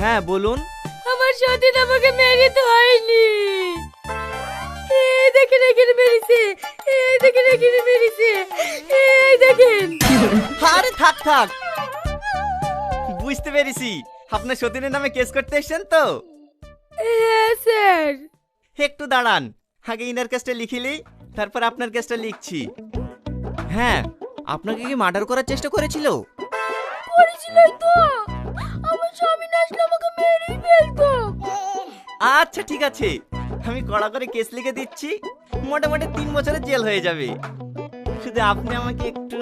হ্যাঁ বলুন। আমার সতীন আমাকে মেরে তো হয়নি। এই দেখেন এখানে মেরেছে এই দেখেন এখানে মেরেছে এই দেখেন। আরে থাক থাক। বুঝতে পেরেছি। আপনার সতীনের নামে কেস করতে এসেছেন তো? হ্যাঁ স্যার। একটু দাঁড়ান। আগে ইনার কেসটা লিখিলি তারপর আপনার কেসটা লিখছি। হ্যাঁ আপনাকে কি মার্ডার করার চেষ্টা করেছিল? করেছিলই তো। আমার স্বামী না আসলে আমাকে মেরেই ফেলতো। আচ্ছা ঠিক আছে। আমি কড়া করে কেস লিখে দিচ্ছি। মোটামুটি তিন বছরের জেল হয়ে যাবে। শুধু আপনি আমাকে একটু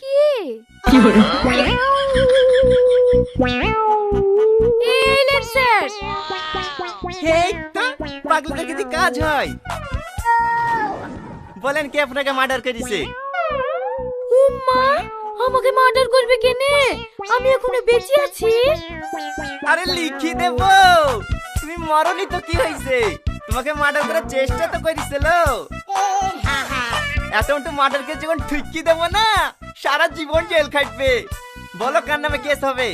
কি? এলেন স্যার। তো? কাজ হয়। বলেন কে আপনাকে মার্ডার করেছে? উম্মা। আমাকে মার্ডার করবে কেনে? আমি এখনও বেঁচে আছি। আরে লিখি দেব। তুমি মরনি তো কি হয়েছে তোমাকে মার্ডার করার চেষ্টা তো করেছিল। এত উল্টো মার্ডার কে যখন ঠিকই দেবো না সারা জীবন জেল খাটবে। বলো কার নামে কেস হবে?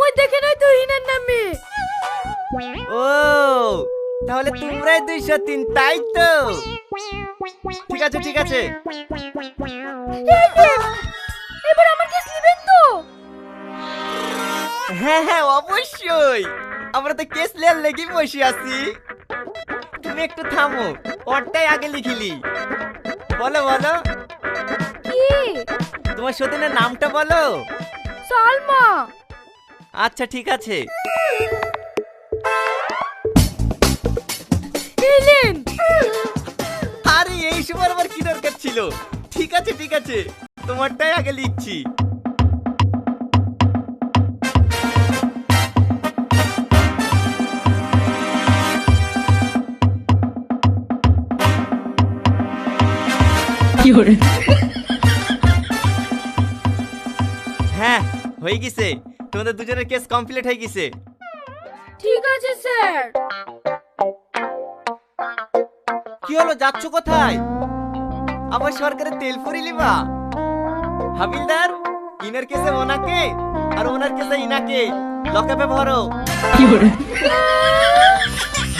ওই দেখে নয় তো হিনার নামে। ও তাহলে তোমরাই দুইশো তিন তাই তো? ঠিক আছে ঠিক আছে। হ্যাঁ হ্যাঁ অবশ্যই। আমরা তো কেস লেয়ার লেগেই বসে আছি। তুমি একটু থামো ওরটাই আগে লিখিলি। বলো বলো। কি? তোমার সতীনের নামটা বলো। সালমা। আচ্ছা ঠিক আছে। এলেন আরে এই সময় আবার কি দরকার ছিল? ঠিক আছে ঠিক আছে। তোমারটাই আগে লিখছি। হ্যাঁ হয়ে গেছে। তোমাদের দুজনের কেস কমপ্লিট হয়ে গেছে। ঠিক আছে স্যার। কি হলো যাচ্ছ কোথায়? আবার সরকারের তেল ফুরি লিবা হাবিলদার ইনার কেসে ওনাকে আর ওনার কেসে ইনাকে। লকআপে ভরো।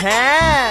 হ্যাঁ।